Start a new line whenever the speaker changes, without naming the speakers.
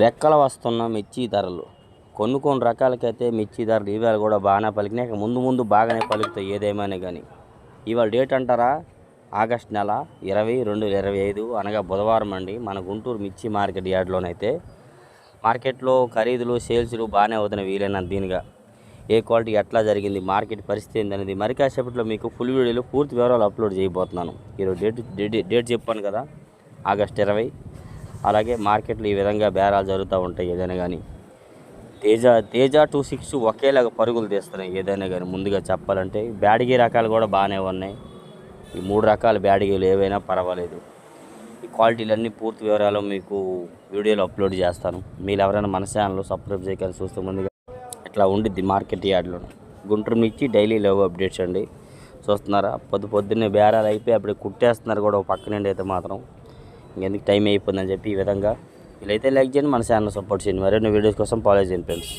రెక్కల వస్తున్న మిర్చి ధరలు. కొన్ని కొన్ని రకాలకైతే మిర్చి ధరలు ఇవాళ కూడా బాగానే పలికినాయి. ముందు ముందు బాగానే పలుకుతాయి ఏదేమైనా కానీ ఇవాళ డేట్ అంటారా? ఆగస్ట్ నెల ఇరవై రెండు వేల ఇరవై ఐదు అనగా బుధవారం అండి. మన గుంటూరు మిర్చి మార్కెట్ యార్డ్లోనైతే మార్కెట్లో ఖరీదులు సేల్స్లు బాగానే అవుతున్నాయి వీలైనంత దీనిగా. ఏ క్వాలిటీ ఎట్లా జరిగింది మార్కెట్ పరిస్థితి ఏందనేది మరి కాసేపట్లో మీకు ఫుల్ వీడియోలో పూర్తి వివరాలు అప్లోడ్ చేయబోతున్నాను. ఈరోజు డేట్ డేట్ డేట్ చెప్పాను కదా ఆగస్ట్ ఇరవై. అలాగే మార్కెట్లో ఈ విధంగా బేరాలు జరుగుతూ ఉంటాయి ఏదైనా కానీ. తేజ తేజ టూ సిక్స్ ఒకేలాగా పరుగులు తీస్తున్నాయి ఏదైనా కానీ. ముందుగా చెప్పాలంటే బ్యాడిగి రకాలు కూడా బాగానే ఉన్నాయి. ఈ మూడు రకాల బ్యాడిగీలు ఏవైనా పర్వాలేదు. ఈ క్వాలిటీలన్నీ పూర్తి వివరాలు మీకు వీడియోలో అప్లోడ్ చేస్తాను. మీరు ఎవరైనా మన ఛానల్లో సబ్స్క్రైబ్ చేయగలరు చూస్తే ముందుగా ఇట్లా ఉండిద్ది మార్కెట్ యార్డ్లో. గుంటూరు నుంచి డైలీ లవ్ అప్డేట్స్ అండి. చూస్తున్నారా? పొద్దు పొద్దున్నే బేరాలు అయిపోయి అప్పుడు కుట్టేస్తున్నారు కూడా ఒక పక్క నుండి అయితే మాత్రం. ఇంకెందుకు టైం అయిపోతుందని చెప్పి ఈ విధంగా వీలైతే లైక్ చేయండి మన ఛానల్ సపోర్ట్ చేయండి. మరిన్ని వీడియోస్ కోసం ఫాలో చేయండి ఫ్రెండ్స్